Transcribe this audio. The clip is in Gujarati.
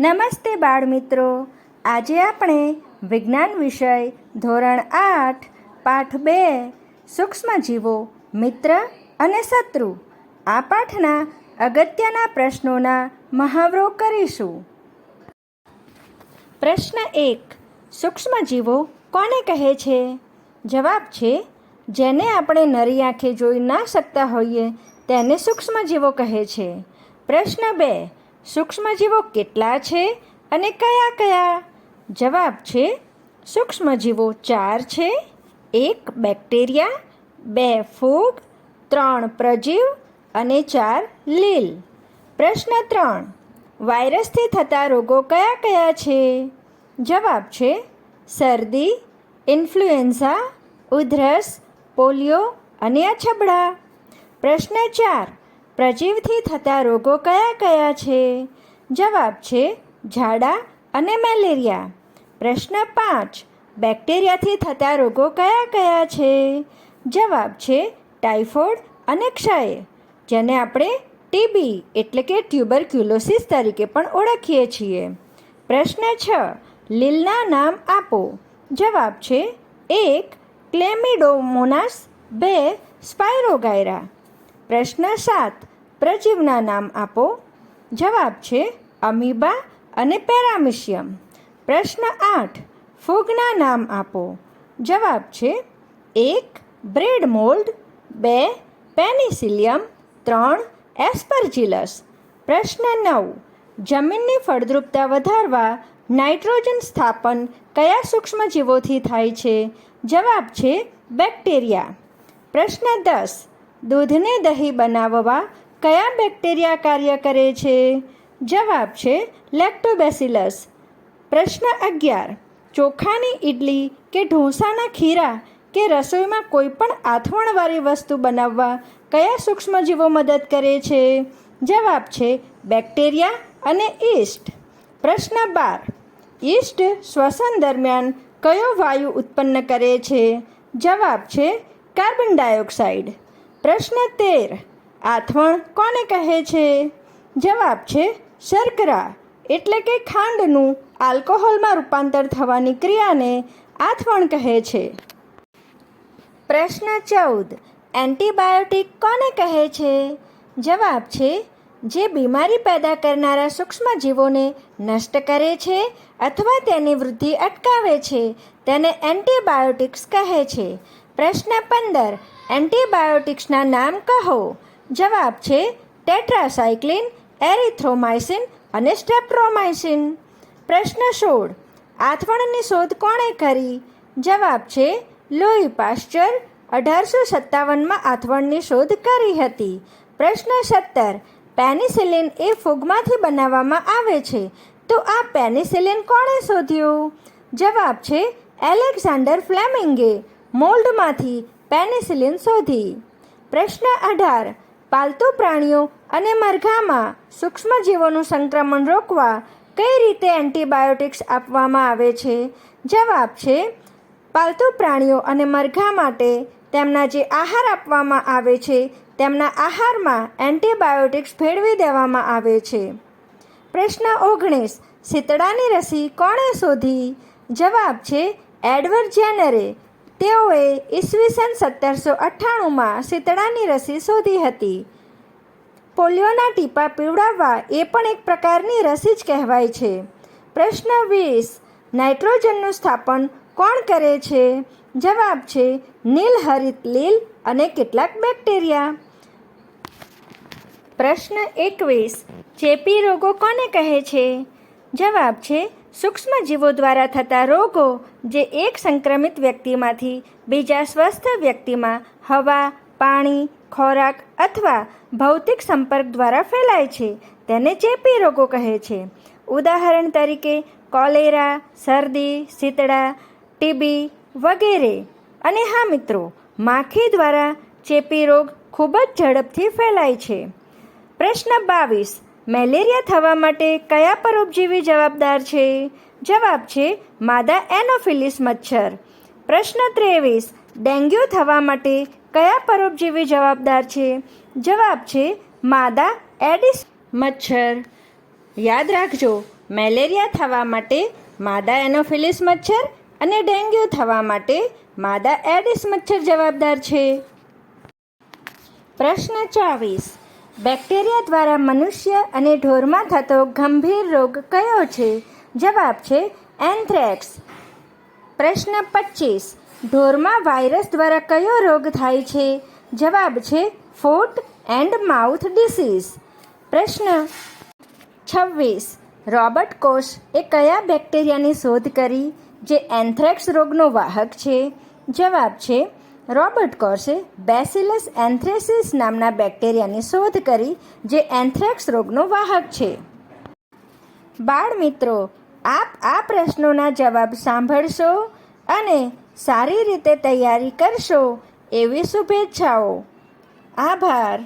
નમસ્તે બાળમિત્રો. આજે આપણે વિજ્ઞાન વિષય ધોરણ આઠ, પાઠ બે, સૂક્ષ્મજીવો, મિત્ર અને શત્રુ. આ પાઠના અગત્યના પ્રશ્નોના મહાવરો કરીશું. પ્રશ્ન એક, સૂક્ષ્મજીવો કોને કહે છે? જવાબ છે, જેને આપણે નરી આંખે જોઈ ના શકતા હોઈએ, તેને સૂક્ષ્મજીવો કહે છે. પ્રશ્ન બે સૂક્ષ્મજીવો કેટલા છે અને કયા કયા? જવાબ છે, સૂક્ષ્મજીવો ચાર છે. એક બેક્ટેરિયા, બે ફૂગ, ત્રણ પ્રજીવ અને ચાર લીલ. પ્રશ્ન ત્રણ, વાયરસથી થતા રોગો કયા કયા છે? જવાબ છે, શરદી, ઇન્ફ્લુએન્ઝા, ઉધરસ, પોલિયો અને અછબડા. પ્રશ્ન ચાર પ્રજીવથી થતા રોગો કયા કયા છે? જવાબ છે, ઝાડા અને મેલેરિયા. પ્રશ્ન પાંચ, બેક્ટેરિયાથી થતા રોગો કયા કયા છે? જવાબ છે, ટાઇફોઇડ અને ક્ષય, જેને આપણે ટીબી એટલે કે ટ્યુબરક્યુલોસિસ તરીકે પણ ઓળખીએ છીએ. પ્રશ્ન છ, લીલના નામ આપો. જવાબ છે, એક ક્લેમિડોમોનાસ, બે સ્પાયરોગાયરા. પ્રશ્ન સાત. પ્રજીવના નામ આપો. જવાબ છે અમીબા અને પેરામિશિયમ. પ્રશ્ન આઠ. ફૂગના નામ આપો. જવાબ છે એક બ્રેડ મોલ્ડ, બે પેનિસિલિયમ, ત્રણ એસ્પરજીલસ. પ્રશ્ન નવ. જમીનની ફળદ્રુપતા વધારવા નાઇટ્રોજન સ્થાપન કયા સૂક્ષ્મજીવોથી થાય છે? જવાબ છે બેક્ટેરિયા. પ્રશ્ન દસ. દૂધને દહીં બનાવવા કયા બેક્ટેરિયા કાર્ય કરે છે? જવાબ છે લેક્ટોબેસિલસ પ્રશ્ન અગિયાર, ચોખાની ઇડલી કે ઢોસાના ખીરા કે રસોઈમાં કોઈપણ આથવણવાળી વસ્તુ બનાવવા કયા સૂક્ષ્મજીવો મદદ કરે છે? જવાબ છે બેક્ટેરિયા અને ઈસ્ટ. પ્રશ્ન બાર, ઈસ્ટ શ્વસન દરમિયાન કયો વાયુ ઉત્પન્ન કરે છે? જવાબ છે કાર્બન ડાયોક્સાઇડ. પ્રશ્ન તેર. આથવણ કોને કહે છે? જવાબ છે, શર્કરા. એટલે કે ખાંડનું આલ્કોહોલમાં રૂપાંતર થવાની ક્રિયાને આથવણ કહે છે. પ્રશ્ન ચૌદ. એન્ટીબાયોટિક કોને કહે છે? જવાબ છે, જે બીમારી પેદા કરનારા સૂક્ષ્મજીવોને નષ્ટ કરે છે અથવા તેની વૃદ્ધિ અટકાવે છે, તેને એન્ટીબાયોટિક્સ કહે છે. પ્રશ્ન પંદર, એન્ટીબાયોટિક્સના નામ કહો. જવાબ છે ટેટ્રાસાયક્લિન એરિથ્રોમાઇસિન અને સ્ટેપ્રોમાઇસિન પ્રશ્ન સોળ, આથવણની શોધ કોણે કરી? જવાબ છે લોહી પાશ્ચર, અઢારસો સત્તાવનમાં આથવણની શોધ કરી હતી. પ્રશ્ન સત્તર, પેનિસિલિન એ ફૂગમાંથી બનાવવામાં આવે છે, તો આ પેનિસિલિન કોણે શોધ્યું? જવાબ છે એલેક્ઝાન્ડર ફ્લેમિંગે. મોલ્ડમાંથી પેનિસિલિન શોધી. પ્રશ્ન અઢાર. પાલતુ પ્રાણીઓ અને મરઘામાં સૂક્ષ્મજીવોનું સંક્રમણ રોકવા કઈ રીતે એન્ટીબાયોટિક્સ આપવામાં આવે છે? જવાબ છે, પાલતુ પ્રાણીઓ અને મરઘા માટે તેમના જે આહાર આપવામાં આવે છે, તેમના આહારમાં એન્ટીબાયોટિક્સ ભેળવી દેવામાં આવે છે. પ્રશ્ન ઓગણીસ. શીતળાની રસી કોણે શોધી? જવાબ છે, એડવર્ડ જેનરે. તેઓએ ઈસવીસન સત્તરસો અઠ્ઠાણુંમાં શીતળાની રસી શોધી હતી. પોલિયોના ટીપા પીવડાવવા એ પણ એક પ્રકારની રસી જ કહેવાય છે. પ્રશ્ન વીસ, નાઇટ્રોજનનું સ્થાપન કોણ કરે છે? જવાબ છે નીલહરિત લીલ અને કેટલાક બેક્ટેરિયા. પ્રશ્ન એકવીસ, ચેપી રોગો કોને કહે છે? જવાબ છે સૂક્ષ્મજીવો દ્વારા થતા રોગો જે એક સંક્રમિત વ્યક્તિમાંથી બીજા સ્વસ્થ વ્યક્તિમાં હવા, પાણી, ખોરાક અથવા ભૌતિક સંપર્ક દ્વારા ફેલાય છે, તેને ચેપી રોગો કહે છે. ઉદાહરણ તરીકે, કોલેરા, શરદી, શીતળા, ટીબી વગેરે. અને હા મિત્રો, માખી દ્વારા ચેપી રોગ ખૂબ જ ઝડપથી ફેલાય છે. પ્રશ્ન બાવીસ. મેલેરિયા થવા માટે કયા પરોપજીવી જવાબદાર છે? જવાબ છે, માદા એનોફિલિસ મચ્છર. પ્રશ્ન ત્રેવીસ, ડેન્ગ્યુ થવા માટે કયા પરોપજીવી જવાબદાર છે? જવાબ છે, માદા એડિસ મચ્છર. યાદ રાખજો, મેલેરિયા થવા માટે માદા એનોફિલિસ મચ્છર અને ડેન્ગ્યુ થવા માટે માદા એડિસ મચ્છર જવાબદાર છે. પ્રશ્ન ચોવીસ બેક્ટેરિયા દ્વારા મનુષ્ય અને ઢોરમાં થતો ગંભીર રોગ કયો છે? જવાબ છે એન્થ્રેક્સ. પ્રશ્ન પચીસ ઢોરમાં વાયરસ દ્વારા કયો રોગ થાય છે? જવાબ છે ફૂટ એન્ડ માઉથ ડિસીઝ. પ્રશ્ન છવ્વીસ. રોબર્ટ કોશ એ કયા બેક્ટેરિયાની શોધ કરી જે એન્થ્રેક્સ રોગનો વાહક છે? જવાબ છે રોબર્ટ કોર્સે બેસિલસ એન્થ્રેસિસ નામના બેક્ટેરિયાની શોધ કરી, જે એન્થ્રેક્સ રોગનો વાહક છે. બાળ મિત્રો આપ આ પ્રશ્નોના જવાબ સાંભળશો અને સારી રીતે તૈયારી કરશો એવી શુભેચ્છાઓ. આભાર.